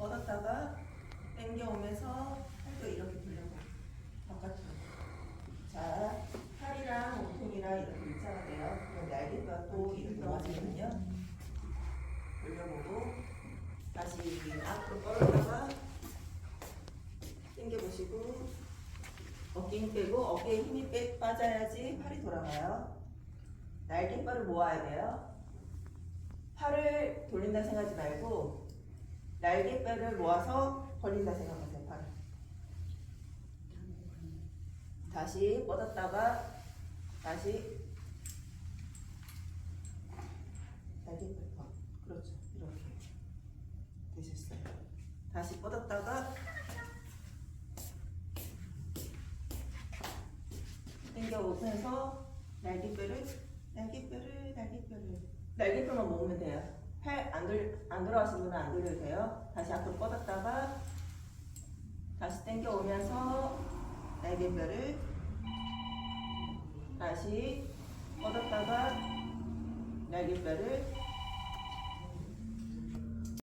뻗었다가 당겨오면서 팔도 이렇게 돌려봐. 바깥으로. 자, 팔이랑 몸통이랑 이렇게 일자가 돼요. 그럼 날개가 또 이렇게 넘어지거든요. 올려보고 다시 앞으로 뻗었다가 당겨보시고 어깨 힘 빼고 어깨에 힘이 빼, 빠져야지 팔이 돌아가요. 날개뼈를 모아야 돼요. 팔을 돌린다 생각하지 말고 날개뼈를 모아서 벌린다 생각하세요. 팔을. 다시 뻗었다가 다시 날개뼈 더. 그렇죠. 이렇게 되셨어요. 다시 뻗었다가 당겨 오면서 날개뼈를 날개뼈를 날개뼈를 날개뼈만 모으면 돼요. 팔안 안 돌아가신 분은 안 돌려도 돼요. 다시 앞으로 뻗었다가 다시 당겨오면서 날개뼈를 다시 뻗었다가 날개뼈를